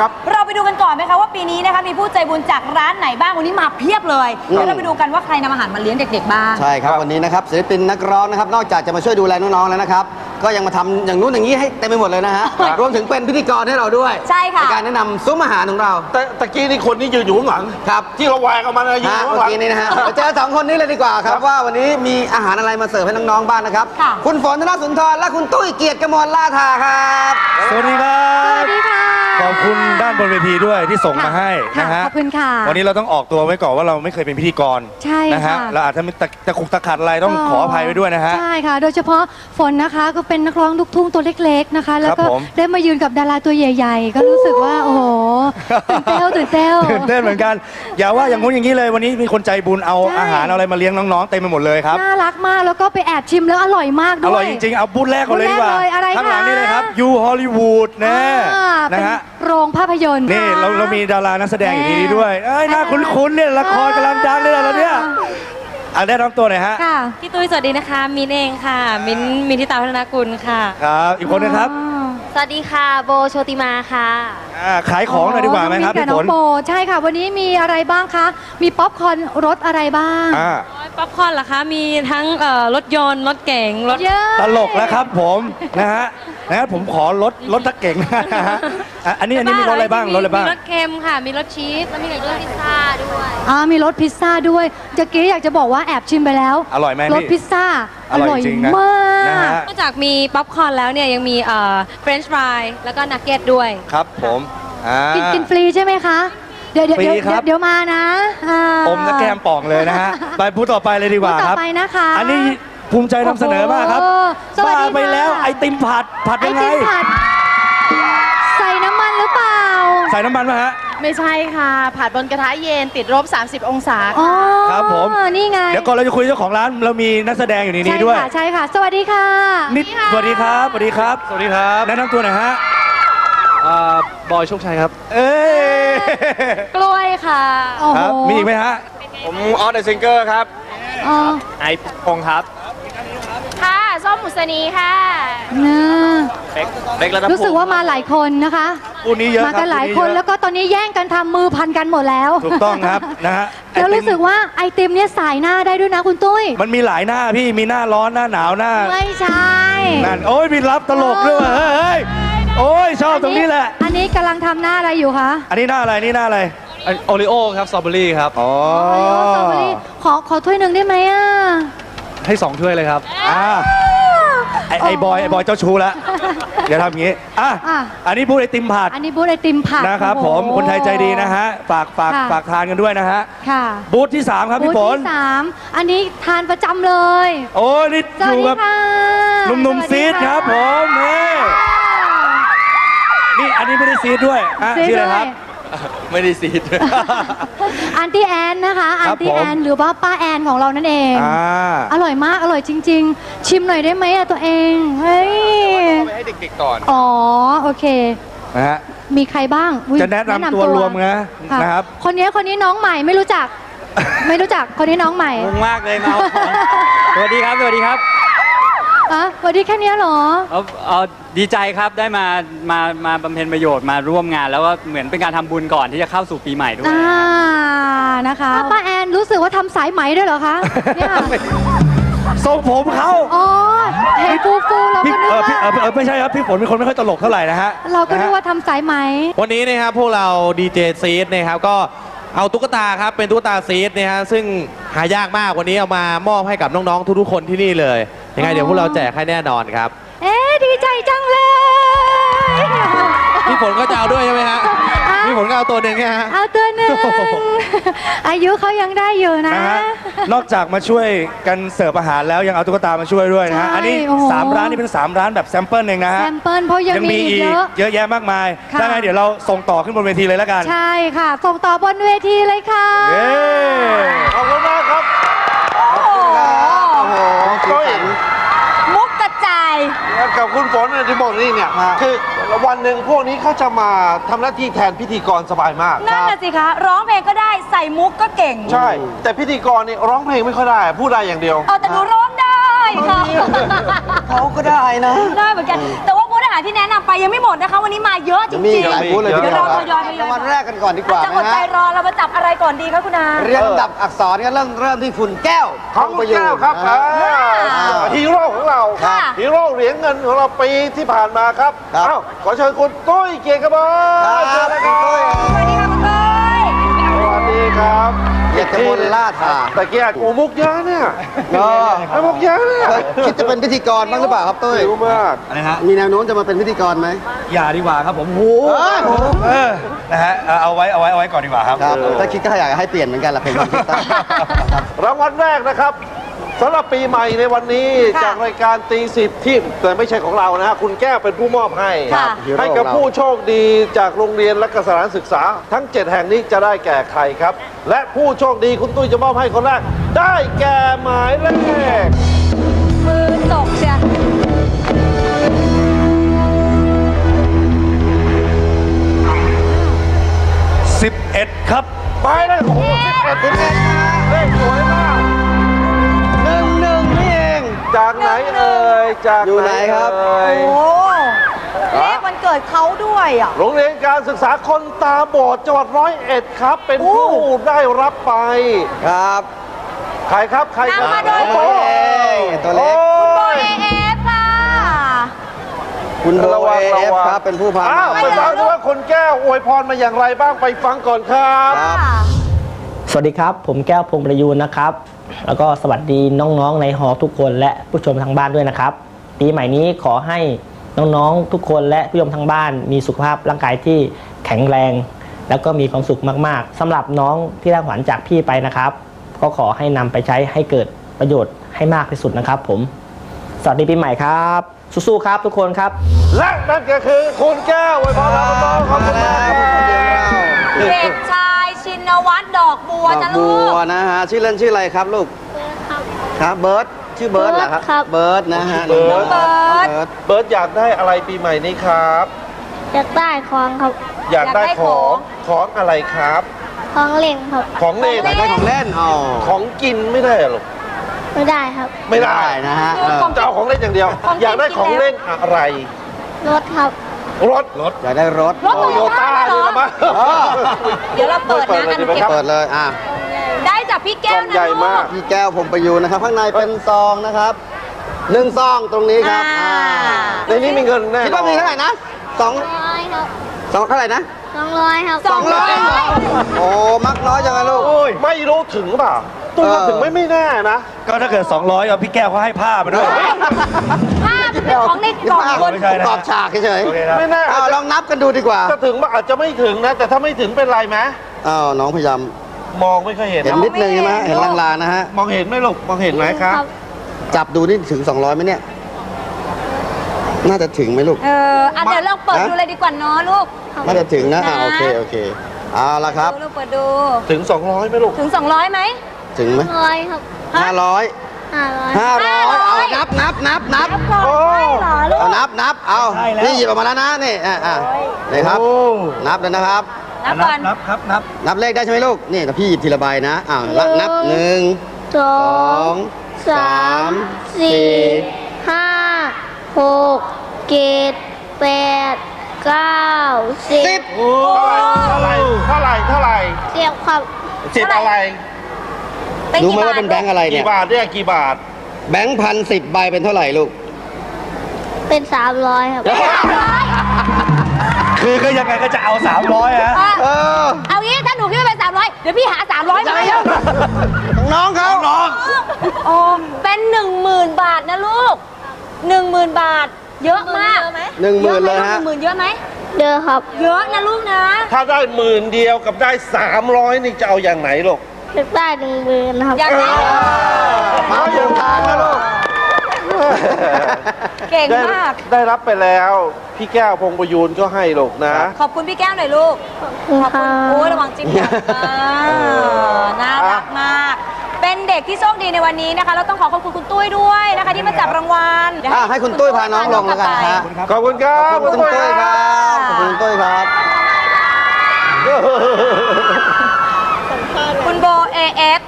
ครับ เราไปดูกันก่อนไหมคะว่าปีนี้นะคะมีผู้ใจบุญจากร้านไหนบ้างวันนี้มาเพียบเลยเดี๋ยวเราไปดูกันว่าใครนำอาหารมาเลี้ยงเด็ก ๆ บ้าง ใช่ครับวันนี้นะครับศิลปินนักร้องนะครับ นอกจากจะมาช่วยดูแลน้องๆแล้วนะครับ ก็ยังมาทำอย่างนู้นอย่างนี้ให้เต็มไปหมดเลยนะฮะครับ รวมถึงเป็นพิธีกรให้เราด้วยใช่ค่ะ ในการแนะนำซุ้มอาหารของเราแต่ตะกี้นี่คนนี้ยืนอยู่ข้างหลัง ครับที่เราแหวกออกมาเลยยืนฮะอยู่ข้างเมื่หอลัง กี้นี้นะฮะมาเจอสองคนนี้เลยดีกว่าครัครับบว่าวันนี้มีอาหารอะไรมาเสิร์ฟให้น้องๆบ้างนะครับค่ะ คุณฝนธนสุนทรและคุณตุ้ยเกียรติกมลล่าทาครับ สวัสดีครัสวับสดีค่ะ ขอบคุณด้านบนเวทีด้วยที่ส่งมาให้ค่ะนะฮะ ขอบคุณค่ะ วันนี้เราต้องออกตัวไว้ก่อนว่าเราไม่เคยเป็นพิธีกรใช่นะฮะ ค่ะ เราอาจจะมีตะตะคุกตะขัดอะไรต้องขออภัยไว้ด้วยนะฮะ ใช่ค่ะ โดยเฉพาะฝนนะคะก็เป็นนักร้องลูกทุ่งตัวเล็กๆนะคะ แล้วก็ครับผม ได้มายืนกับดาราตัวใหญ่ ๆ ก็รู้สึกว่า โอ้โหตื่นเต้นตื่นเต้น ตื่นเต้นเหมือนกัน อย่าว่าอย่างงู้นอย่างนี้เลยวันนี้มีคนใจบุญเอาใช่ อาหารเอาอะไรมาเลี้ยงน้องๆเต็มไปหมดเลยครับ น่ารักมากแล้วก็ไปแอบชิมแล้วอร่อยมากอด้วยร่อยจริงๆ เอาบูธแรกก่อนเลยดีกว่าบูธแรกเลยอะไรข้างหลังคะนี่เลยครับยูฮอลลีวูดนะอ่าเป็นะนฮะ โรงภาพยนตร์นี่เราเรามีดารานักแสดงอยู่ที่นี่ด้วยเอ้ยน่าอ่าคุ้นๆเนี่ยละครกำลังดังเลยแล้วเนี่ยอะได้รับตัวหน่อยฮะค่ะ พี่ตุ้ยสวัสดีนะคะ มินเองค่ะ มินมินทิตาพัฒนากุลค่ะ ครับอีกคนนะครับสวัสดีค่ะ โบโชติมาค่ะ อ่าขายของหน่อยดีกว่าไหมครับน้องพี่มิ้นกับน้ฝอนงโบใช่ค่ะ วันนี้มีอะไรบ้างคะ มีป๊อปคอร์นรสอะไรบ้าง อ่า ป๊อปคอร์นเหรอคะ มีทั้งเอ่อรถยนต์รถเก๋งรถ เยอะ ตลกแล้วครับผมนะฮะนะผมขอลดลดตะเก่งนะฮะอะอันนี้อันนี้มีรถอะไรบ้างรถอะไรบ้าง มีรถเค็มค่ะ มีรถชีสแล้วมีรถพิซซ่าด้วย อ่ามีรสพิซซ่าด้วยเมื่อกี้อยากจะบอกว่าแอบชิมไปแล้วอร่อยไหมรสพี่พิซซ่าอร่อยจริงนะมากนะฮะ นอกจากมีป๊อปคอร์นแล้วเนี่ยยังมีเอ่อเฟรนช์ฟรายแล้วก็นักเก็ตด้วย ครับผมอ่ากินกินฟรีใช่ไหมคะ เดี๋ยวเดี๋ยวฟรีเดี๋ยวครับ เดี๋ยวมานะาอมนะแก้มป่องเลยนะฮะ ไปพูดต่อไปเลยดีกว่าพูดคต่รัอบ ไปนะคะอันนี้ภูมิใจนำเสนอมากครับโอ้โหสวัสดีบ้าไปค่ะแล้วไอติมผัดผัดไอยังไง ติมผัด ใส่น้ำมันหรือเปล่าใส่น้ำมันมาฮะ ไม่ใช่ค่ะ ผัดบนกระทะเย็นติดลบ 30 องศาอ๋อครับผม นี่ไงเดี๋ยวก่อนเราจะคุยเจ้าของร้านเรามีนักแสดงอยู่ในนี้ใช่ด้วยค่ะใช่ค่ะ สวัสดีค่ะ นิดสวัสดีครับสวัสดีครับ สวัสดีครับ แนะนำตัวหน่อยฮะ อ่า บอยโชคชัยครับ เอ้ยกล้วยค่ะโอ้คโหรับมีอีกไหมฮะ ผมออสเดอะซิงเกอร์ครับ อ๋อไอพงครับค่ะส้มหมุสนีค่ะ นะเบ็กเบ็กแล้วรู้สึกว่ามาหลายคนนะคะ คู่นี้เยอะมาครับกันหลายคู่คนเยอะแล้วก็ตอนนี้แย่งกันทำมือพันกันหมดแล้วถูกต้องครับนะฮะแล้วไอติรู้มสึกว่าไอติมเนี่ยสายหน้าได้ด้วยนะคุณตุ้ย มันมีหลายหน้าพี่มีหน้าร้อนหน้าหนาวหน้าไม่ใช่ นั่นโอ้ยมีรับตลกด้วยว่ะเฮ้ยเฮ้ย โอ้ยชอบตรงนี้แหละ อันนี้กำลังทำหน้าอะไรอยู่คะอันนี้หน้าอะไรนี่หน้าอะไร โอริโอครับสตรอเบอรี่ครับ อ๋อโอ้สตรอเบอรี่ขอขอถ้วยหนึ่งได้ไหมอะให้2ถ้วยเลยครับ อ่าไอไอบอยไอบอยเจ้าชู้แล้วเดี๋ยวทำอย่างงี้อะอะ อันนี้พูดไอติมผัดอันนี้บูธไอติมผัดนะครับโอ้ผโห มคนไทยใจดีนะฮะ ฝากฝากค่ะ ฝากทานกันด้วยนะฮะ ค่ะบูธที่ 3 ครับบูพี่ธฝนที่สามอันนี้ทานประจำเลยโอ้ยนี่สอวัสยู่ดีกับค่ะหนุ่มๆซีดครับผมนี่ นี่อันนี้ไม่ได้ซีดด้วยอะซีดชื่อด้อะไรวยครับ ไม่ได้ซีด อันตี้แอนนะคะอัครันบตี้ผมแอนหรือว่าป้าแอนของเรานั่นเองอ่า อร่อยมากอร่อยจริง ๆ ชิมหน่อยได้ไหมอะตัวเองเฮ้ยไปให้เด็กๆก่อนอ๋อโอเค นะฮะ มีใครบ้างอุ๊ยจะแนะนำตัวรวมนะค่ะนะครับ คนนี้คนนี้น้องใหม่ไม่รู้จัก ไม่รู้จักคนนี้น้องใหม่ งงมากเลยเนาะสวัสดีครับ สวัสดีครับ อะสวัสดีแค่เนี้ยเหรอ เอาเอาดีใจครับได้มามามาบำเพ็ญประโยชน์มาร่วมงาน แล้วก็เหมือนเป็นการทำบุญก่อนที่จะเข้าสู่ปีใหม่ด้วย อ่า นะคะป้าแอนรู้สึกว่าทำสายไหมด้วยเหรอคะ เนี่ย ทรงผมเขาอ๋อ เห็นฟูฟูๆเราพี่ก็นึกเออพี่ว่า เออเออไม่ใช่ครับพี่ฝนเป็นคนไม่ค่อยตลกเท่าไหร่นะฮะเราก็นึกนะฮะว่าทำสายไหม วันนี้นะครับพวกเราดีเจซีดนะครับก็เอาตุ๊กตาครับเป็นตุ๊กตาซีดนะฮะซึ่งหายากมากวันนี้เอามามอบให้กับน้องๆทุกๆคนที่นี่เลย ยังไงอ๋อเดี๋ยวพวกเราแจกให้แน่นอนครับ เอ๊ะดีใจจังเลยพี่ฝนก็จะเอาด้วยใช่ไหมฮะอะพี่ฝนก็เอาตัวหนึ่งใช่ไหมฮะ เอาตัวหนึ่งอายุเขายังได้อยู่นะ นะฮะนอกจากมาช่วยกันเสิร์ฟอาหารแล้วยังเอาตุ๊กตามาช่วยด้วยนะฮะใช่อันนี้ โอ้โห 3 ร้านนี้เป็น 3 ร้านแบบแซมเปิลเองนะฮะแซมเปิลเพราะยังมีอีกเยอะ เยอะแยะมากมายค่ะ ถ้าไงเดี๋ยวเราส่งต่อขึ้นบนเวทีเลยแล้วกันใช่ค่ะ ส่งต่อ บนเวทีเลยค่ะ เย้ขอบคุณมากครับ โอ้โหสีสัน มุกกระจาย กับคุณ ฝนเนี่ยที่บอกนี่เนี่ยฮะ คือวันหนึ่งพวกนี้เขาจะมาทำหน้าที่แทนพิธีกรสบายมาก นั่นน่ะสิคะร้องเพลงก็ได้ใส่มุกก็เก่งใช่ แต่พิธีกรนี่ร้องเพลงไม่ค่อยได้พูดได้อย่างเดียว เอาแต่หนูร้องได้ค่ะ เขาก็ได้นะ ได้เหมือนกัน แต่ว่าพูดได้อา หารที่แนะนำไปยังไม่หมดนะคะ วันนี้มาเยอะจจะริงมีๆอีกหลายบูธเลยทีเดี๋เดียยววเราคทรับยอยทยอยรางวัลแรกกันก่อนดีกว่าจะอดนะใจฮะรอเรามาจับอะไรก่อนดีคะคุณอา เรียงลำดับอักษรกันเริ่มเริ่มที่คุณแก้วของประแก้วครับนะอ่าฮะฮีโร่ของเราค่ะฮีโร่เหรียญเงินของเราปีที่ผ่านมาครับครับ เอ้าขอเชิญคุณตุ้ยเกียรติกระบอกครับเชิญนะคคุรัณตุ้ยบสวัสดี เกียรติกมลล่าถาตะเกียกโอ้มุกเยอะเนี่ยก็ไอ้มุกเยอะเนี่ยคิดจะเป็นพิธีกรบ้างหรือเปล่าครับตุ้ยหิวมากอะไรฮะมีแนวโน้มจะมาเป็นพิธีกรไหมอย่าดีกว่าครับผมโหเอ้ยเออนะฮะเอาเอาไว้เอาไว้เอาไว้ก่อนดีกว่าครับครับถ้าคิดก็อยากให้เปลี่ยนเหมือนกันละเพลงความคิดตั้งรางวัลแรกนะครับสำหรับปีใหม่ในวันนี้ค่ะจากรายการตีสิบที่แต่ไม่ใช่ของเรานะฮะคุณแก้วเป็นผู้มอบให้ค่ะฮีโร่ให้กับผู้โชคดีจากโรงเรียนและก็สถานศึกษา ทั้ง 7 แห่งนี้จะได้แก่ใครครับ และผู้โชคดีคุณตุ้ยจะมอบให้คนแรก ได้แก่หมายเลขมือตกเชีย11ครับหมายเลขโอ้โหสิบเอ็ดสิบเอ็ดเลขสวยมากหนึ่งหนึ่งนี่เอง จากไหนเอ่ยจากอยู่ไหนครับ เอ่ย โอ้ เลขวันเกิดเขาด้วยอะ โรงเรียนการศึกษาคนตาบอดจังหวัดร้อยเอ็ดครับ เป็นผู้ได้รับไป ครับ ใครครับ ใครครับนำมาโดย โอ้เองตัวเล็ก โบเอเอฟค่ะ คุณโบระวังเอระฟวัง ครับ เป็นผู้พาอ้าวมาไปฟังดูว่าคนแก้วอวยพรมาอย่างไรบ้างไปฟังก่อนครับ ครับ สวัสดีครับ ผมแก้วพงประยูนนะครับ แล้วก็สวัสดีน้องๆในหอทุกคนและผู้ชมทางบ้านด้วยนะครับ ปีใหม่นี้ขอให้ น้องๆทุกคนและผู้ชมทางบ้านมีสุขภาพร่างกายที่แข็งแรง แล้วก็มีความสุขมากๆสำหรับน้องที่ได้ขวัญจากพี่ไปนะครับ ก็ขอให้นำไปใช้ให้เกิดประโยชน์ให้มากที่สุดนะครับ ผม สวัสดีปีใหม่ครับ สู้ๆครับทุกคนครับ และนั่นก็คือคุณแก้วอวยพรเราน้องๆขอบคุณมากครับเด็กชายชินวัตรดอกบัวดอกจ้ะบัลูวกนะฮะชื่อเล่นชื่ออะไรครับลูกครับเบิร์ด ชื่อเบิร์ดเหรอครับ ครับ เบิร์ดนะฮะเบิร์ด น้องเบิร์ดเบิร์ตอยากได้อะไรปีใหม่นี้ครับ อยากได้ของครับ อยากได้อยากได้ขขอองงของอะไรครับ ของเล่นครับ ของเล่นอยากได้ของเล่นอ๋อของกินไม่ได้เหรอไม่ได้ครับ ไม่ได้นะฮะเออจะเอาของเล่นอย่างเดียว ของกินอยากได้ของเล่นอะไร รถครับ รถรถอยากได้รถรถโตโยต้าเหรดีอละมั้งอ๋อเดี๋ยวเราเปิดนะอันเปิดเลยดีไหมเก็บครับเปิดเลยอะได้ จากพี่แก้กล่วองนะใหญ่ลูมาก ก พี่แก้วผมประยูนนะครับ ข้างในเป็นซองนะครับหนึ่งซองตรงนี้ครับอ่า อ่าในนี้มีเงินแน่คิดว่ามีเท่าไหร่นะสองร้อยครับสองเท่าไหร่นะสองร้อยครับสองร้อยโอ้มักน้อยจังเลยลูกไม่รู้ถึงเปล่าตุ้ยว่าเออ ถึงไม่ไม่แน่นะ ก็ถ้าเกิด 200เอาพี่แก้วเขาให้ผ้ามาด้วย ภาพเป็นของในกล่องนี่บน ไม่ใช่นะ ตอบฉากเฉยโอเคครับ ไม่แน่ๆอาเอาจลจะองนับกันดูดีกว่าจะถึงมันอาจจะไม่ถึงนะ แต่ถ้าไม่ถึงเป็นไรไหมอ้าวน้องพยายาม มองไม่ค่อยเห็นเห็นนิดนึงใช่ไหมเห็นลางๆนะฮะ มองเห็นไหมลูกมองเห็นไหมครับ จับดูนี่ถึง 200ไหมเนี่ย น่าจะถึงไหมลูก เอออะเดี๋ยวเราเปิดดูเลยดีกว่าเนาะลูกน่าจะถึงนะอ่านะโอเคโอเคเอาละครับ ดูลูกเปิดดู ถึง 200ไหมลูกถึง 200ไหมถึงไหมร้อยครับห้าร้อยห้าร้อยห้าร้อยห้าร้เอาอยนับนับนับนับก่อนได้เหรอลูกเอานับนับเอาใช่แล้วนี่หยิบออกมาแล้วนะนี่อะอะนี่ครับโอ้นับเลยนะครับ นับก่อนนับครับนับนับเลขได้ใช่ไหมลูก นี่แต่พี่หยิบทีละใบนะอ้าวละนับหนึ่งสอสองงสามสี่ห้าหกเจ็ดแปดเก้าสิสิบบเท่าไหร่เท่าไหร่เท่าไหร่เจ็บครับสิบอะไรเป็นรู้ไหมกี่บาว่าทเป็นแบงค์อะไรเนี่กี่ยบาทเนี่ยกี่บาท แบงค์พันสิบใบเป็นเท่าไหร่ลูก เป็นสามร้อยครับ คือก็ยังไงก็จะเอา 300ฮะอะเออเอางี้ถ้าหนูคิดว่าเป็น300เดี๋ยวพี่หา300มาให้ของน้องเขาน้องโอ้เป็น10,000บาทนะลูก10,000บาท เยอะมากหนึ่งหมื่นเลยหฮะนึ่งหมื่นเยอะไหมเด้อครับ เยอะนะลูกนะ ถ้าได้หมื่นเดียวกับได้ 300 นี่จะเอาอย่างไหนลูกอยากได้หนึ่งหมื่นครับ อยากได้มาถูกทางนะลูก เก่งได้มาก ได้รับไปแล้ว พี่แก้วพงประยูนก็ให้ลูกนะ ขอบคุณพี่แก้วหน่อยลูก ขอบคุณขอบคคุณรับโอ้ยระวังจิ้มหนักอ่าน่ารักมาก เป็นเด็กที่โชคดีในวันนี้นะคะ เราต้องขอขอบคุณคุณตุ้ยด้วยนะคะ ที่มาจับรางวัลเดี๋ยวอะให้คุณตุ้ยพาน้องลงแล้วกันนะฮะขอบคุณครัขบอบคุณคุณตุ้ยครับขอบคุณคุณตุ้ยครับคุณโบเอเอฟ